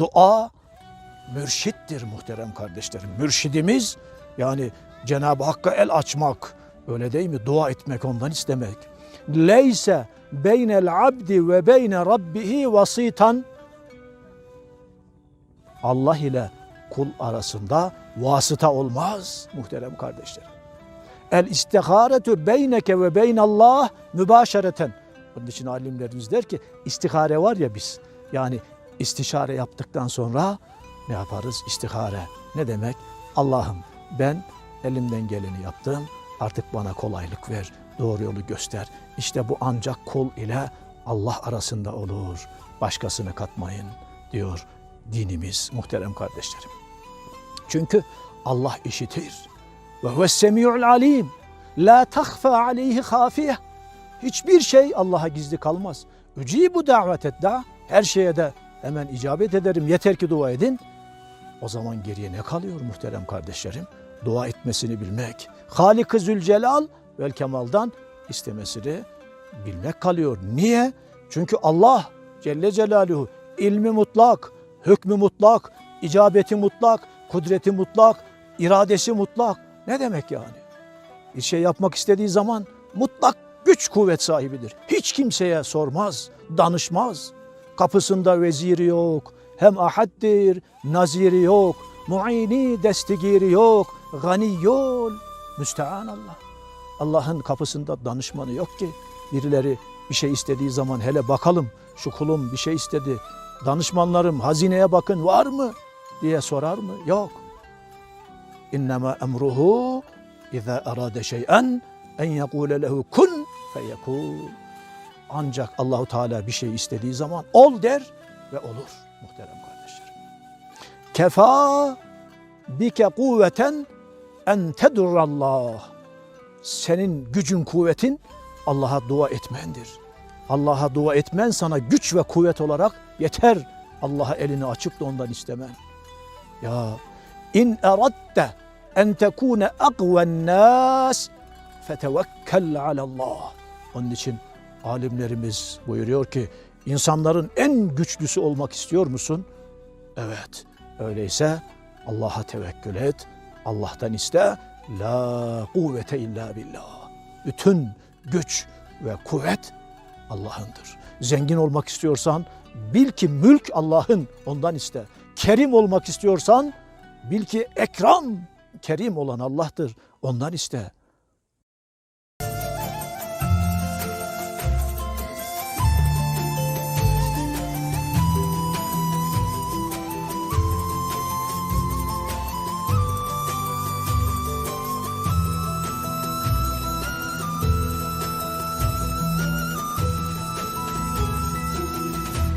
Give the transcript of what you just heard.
Dua mürşittir muhterem kardeşlerim. Mürşidimiz yani Cenab-ı Hakk'a el açmak öyle değil mi? Dua etmek ondan istemek. Leyse beynel abdi ve beyne rabbihi vasitan Allah ile kul arasında vasıta olmaz muhterem kardeşlerim. El istiharetu beyneke ve beynallah mübaşereten. Onun için alimlerimiz der ki istihare var ya biz. Yani istişare yaptıktan sonra ne yaparız? İstihare. Ne demek? Allah'ım ben elimden geleni yaptım. Artık bana kolaylık ver. Doğru yolu göster. İşte bu ancak kul ile Allah arasında olur. Başkasını katmayın diyor dinimiz muhterem kardeşlerim. Çünkü Allah işitir. Ve huves semi'ul alim. La tahfa aleyhi hafiye. Hiçbir şey Allah'a gizli kalmaz. Ücibu davet et da. Her şeye de hemen icabet ederim. Yeter ki dua edin. O zaman geriye ne kalıyor muhterem kardeşlerim? Dua etmesini bilmek. Halik-ı Zülcelal vel Kemal'dan istemesini bilmek kalıyor. Niye? Çünkü Allah Celle Celaluhu ilmi mutlak, hükmü mutlak, icabeti mutlak, kudreti mutlak, iradesi mutlak. Ne demek yani? Bir şey yapmak istediği zaman mutlak güç kuvvet sahibidir. Hiç kimseye sormaz, danışmaz. Kapısında veziri yok, hem ahaddir, naziri yok, muini destigiri yok, ganiyol, müstean Allah. Allah'ın kapısında danışmanı yok ki. Birileri bir şey istediği zaman hele bakalım şu kulum bir şey istedi. Danışmanlarım hazineye bakın var mı diye sorar mı? Yok. İnnemâ emruhu İza arade şey'en en yekule lehu kun feyekun. Ancak Allahu Teala bir şey istediği zaman ol der ve olur muhterem kardeşlerim. Kefa bike kuvveten en tedurrallah. Senin gücün kuvvetin Allah'a dua etmendir. Allah'a dua etmen sana güç ve kuvvet olarak yeter. Allah'a elini açıp da ondan istemen. Ya in eradte en tekune akven nas fetevekkel alallah. Onun için alimlerimiz buyuruyor ki insanların en güçlüsü olmak istiyor musun? Evet. Öyleyse Allah'a tevekkül et. Allah'tan iste. La kuvvete illa billah. Bütün güç ve kuvvet Allah'ındır. Zengin olmak istiyorsan bil ki mülk Allah'ın ondan iste. Kerim olmak istiyorsan bil ki ekram kerim olan Allah'tır ondan iste.